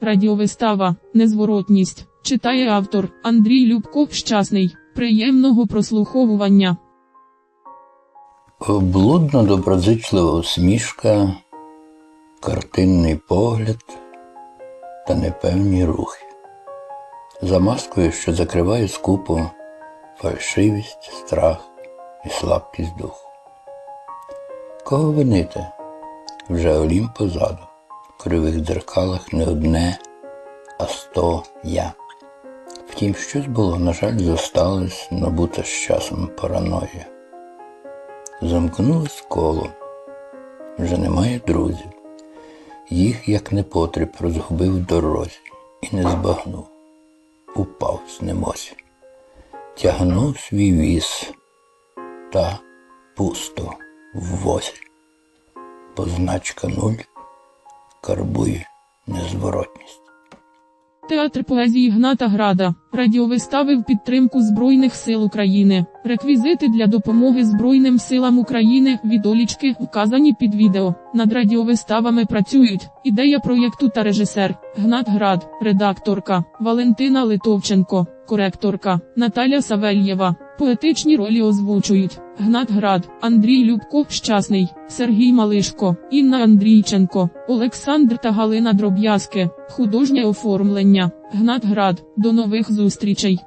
Радіовистава Незворотність. Читає автор Андрій Любко. Щасний. Приємного прослуховування. Блудно доброзичлива усмішка, картинний погляд та непевні рухи. За маскою, що закриває скупо фальшивість, страх і слабкість духу. Кого винити? Вже Олім позаду, кривих дзеркалах не одне, а сто я. Втім, щось було, на жаль, зосталось набута з часом параноя. Замкнулось коло. Вже немає друзів. Їх, як непотріб, розгубив дорозі і не збагнув. Упав з немосі. Тягнув свій віз та пусто в возі. Позначка нуль карбує незворотність. Театр поезії Гната Града. Радіовистави в підтримку Збройних сил України. Реквізити для допомоги Збройним силам України. Відолічки вказані під відео. Над радіовиставами працюють. Ідея проєкту та режисер. Гнат Град, редакторка Валентина Литовченко, коректорка Наталя Савельєва. Поетичні ролі озвучують Гнат Град, Андрій Любко, Щасний, Сергій Малишко, Інна Андрійченко, Олександр та Галина Дроб'язки. Художнє оформлення. Гнат Град. До нових зустрічей.